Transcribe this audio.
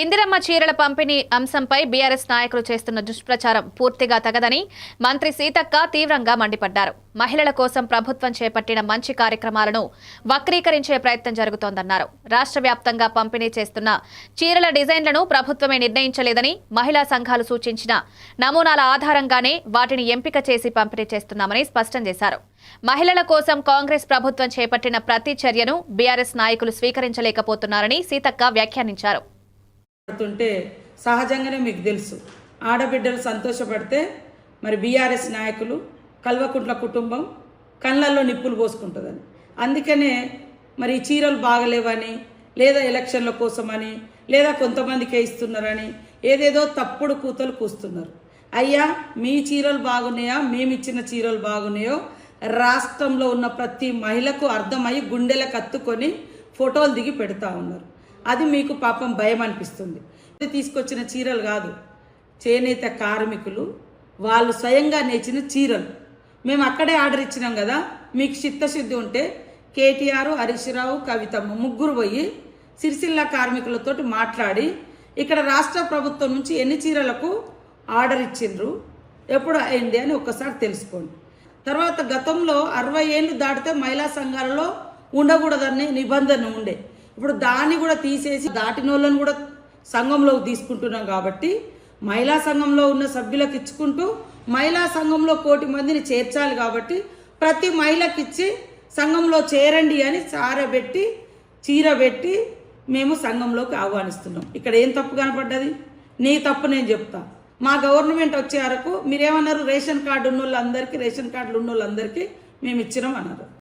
ఇందిరమ్మ చీరల పంపిణీ అంశంపై బీఆర్ఎస్ నాయకులు చేస్తున్న దుష్ప్రచారం పూర్తిగా తగదని మంత్రి సీతక్క తీవ్రంగా మండిపడ్డారు. మహిళల కోసం ప్రభుత్వం చేపట్టిన మంచి కార్యక్రమాలను వక్రీకరించే ప్రయత్నం జరుగుతోందన్నారు. రాష్ట్ర వ్యాప్తంగా పంపిణీ చేస్తున్న చీరల డిజైన్లను ప్రభుత్వమే నిర్ణయించలేదని మహిళా సంఘాలు సూచించిన నమూనాల ఆధారంగానే వాటిని ఎంపిక చేసి పంపిణీ చేస్తున్నామని స్పష్టం చేశారు. మహిళల కోసం కాంగ్రెస్ ప్రభుత్వం చేపట్టిన ప్రతి చర్యను బీఆర్ఎస్ నాయకులు స్వీకరించలేకపోతున్నారని సీతక్క వ్యాఖ్యానించారు. పడుతుంటే సహజంగానే మీకు తెలుసు. ఆడబిడ్డలు సంతోషపడితే మరి బీఆర్ఎస్ నాయకులు కల్వకుంట్ల కుటుంబం కళ్ళల్లో నిప్పులు పోసుకుంటుందని. అందుకనే మరి చీరలు బాగలేవని లేదా ఎలక్షన్ల కోసమని లేదా కొంతమందికే ఇస్తున్నారని ఏదేదో తప్పుడు కూతలు కూస్తున్నారు. అయ్యా మీ చీరలు బాగున్నాయా? మేము ఇచ్చిన చీరలు బాగున్నాయో? రాష్ట్రంలో ఉన్న ప్రతి మహిళకు అర్థమై గుండెలకు కత్తుకొని ఫోటోలు దిగి పెడతా ఉన్నారు. అది మీకు పాపం భయం అనిపిస్తుంది. తీసుకొచ్చిన చీరలు కాదు. చేనేత కార్మికులు వాళ్ళు స్వయంగా నేర్చిన చీరలు. మేము అక్కడే ఆర్డర్ ఇచ్చినాం కదా మీకు చిత్తశుద్ధి ఉంటే కేటీఆర్ హరీష్ రావు కవితమ్మ ముగ్గురు పోయి సిరిసిల్ల కార్మికులతోటి మాట్లాడి ఇక్కడ రాష్ట్ర ప్రభుత్వం నుంచి ఎన్ని చీరలకు ఆర్డర్ ఇచ్చిండ్రు ఎప్పుడు అయింది అని ఒక్కసారి తెలుసుకోండి. తర్వాత గతంలో అరవై ఏళ్ళు దాటితే మహిళా సంఘాలలో ఉండకూడదనే నిబంధన ఉండే. ఇప్పుడు దాన్ని కూడా తీసేసి దాటినోళ్ళను కూడా సంఘంలోకి తీసుకుంటున్నాం కాబట్టి మహిళా సంఘంలో ఉన్న సభ్యులకు ఇచ్చుకుంటూ మహిళా సంఘంలో కోటి మందిని చేర్చాలి కాబట్టి ప్రతి మహిళకి ఇచ్చి సంఘంలో చేరండి అని సారబెట్టి చీర పెట్టి మేము సంఘంలోకి ఆహ్వానిస్తున్నాం. ఇక్కడ ఏం తప్పు కనపడ్డది? నీ తప్పు నేను చెప్తా. మా గవర్నమెంట్ వచ్చే వరకు మీరేమన్నారు? రేషన్ కార్డు ఉన్న వాళ్ళందరికీ రేషన్ కార్డులు ఉన్న వాళ్ళందరికీ మేము ఇచ్చినాం అన్నారు.